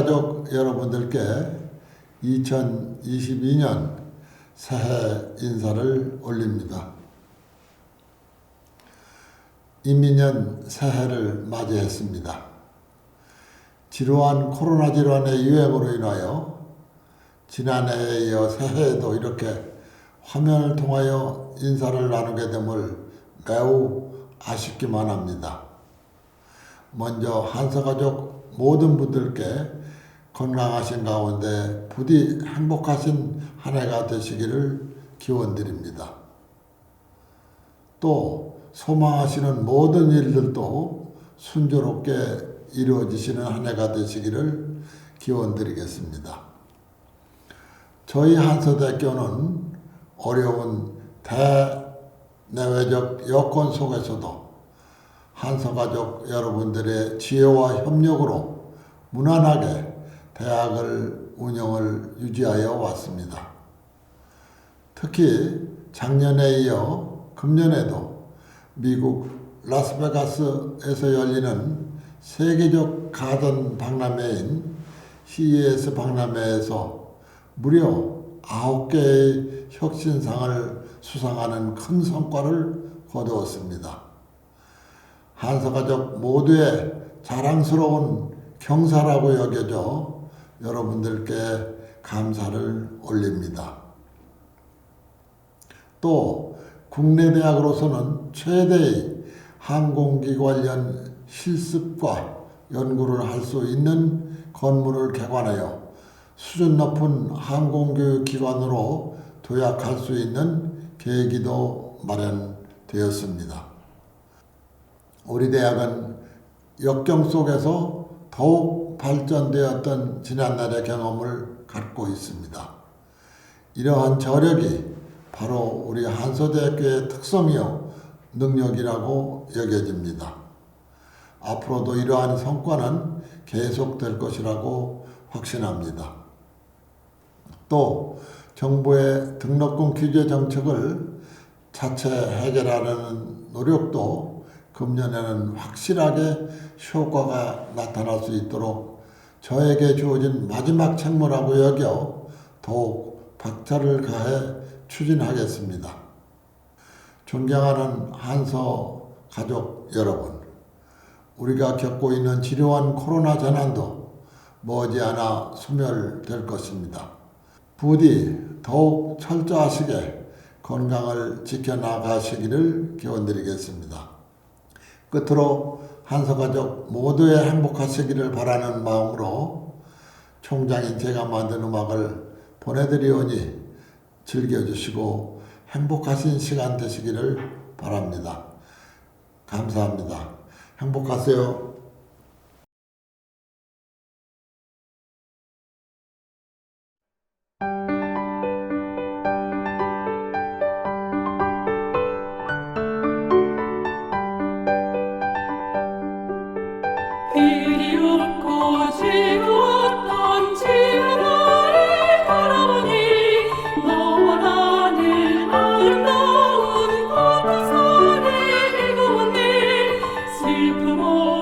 한서가족 여러분들께 2022년 새해 인사를 올립니다. 이민년 새해를 맞이했습니다. 지루한 코로나 질환의 유행으로 인하여 지난해에 이어 새해에도 이렇게 화면을 통하여 인사를 나누게 됨을 매우 아쉽기만 합니다. 먼저 한서가족 모든 분들께 건강하신 가운데 부디 행복하신 한 해가 되시기를 기원드립니다. 또 소망하시는 모든 일들도 순조롭게 이루어지시는 한 해가 되시기를 기원드리겠습니다. 저희 한서대교는 어려운 대내외적 여건 속에서도 한서가족 여러분들의 지혜와 협력으로 무난하게 대학을 운영을 유지하여 왔습니다. 특히 작년에 이어 금년에도 미국 라스베가스에서 열리는 세계적 가전 박람회인 CES 박람회에서 무려 9개의 혁신상을 수상하는 큰 성과를 거두었습니다. 한서가족 모두의 자랑스러운 경사라고 여겨져 여러분들께 감사를 올립니다. 또 국내 대학으로서는 최대의 항공기 관련 실습과 연구를 할 수 있는 건물을 개관하여 수준 높은 항공교육 기관으로 도약할 수 있는 계기도 마련되었습니다. 우리 대학은 역경 속에서 더욱 발전되었던 지난날의 경험을 갖고 있습니다. 이러한 저력이 바로 우리 한서대학교의 특성이요 능력이라고 여겨집니다. 앞으로도 이러한 성과는 계속될 것이라고 확신합니다. 또 정부의 등록금 규제 정책을 자체 해결하려는 노력도 금년에는 확실하게 효과가 나타날 수 있도록 저에게 주어진 마지막 책무라고 여겨 더욱 박차를 가해 추진하겠습니다. 존경하는 한서 가족 여러분, 우리가 겪고 있는 지루한 코로나 재난도 머지않아 소멸될 것입니다. 부디 더욱 철저하시게 건강을 지켜나가시기를 기원드리겠습니다. 끝으로 한서가족 모두의 행복하시기를 바라는 마음으로 총장인 제가 만든 음악을 보내드리오니 즐겨주시고 행복하신 시간 되시기를 바랍니다. 감사합니다. 행복하세요. Oh.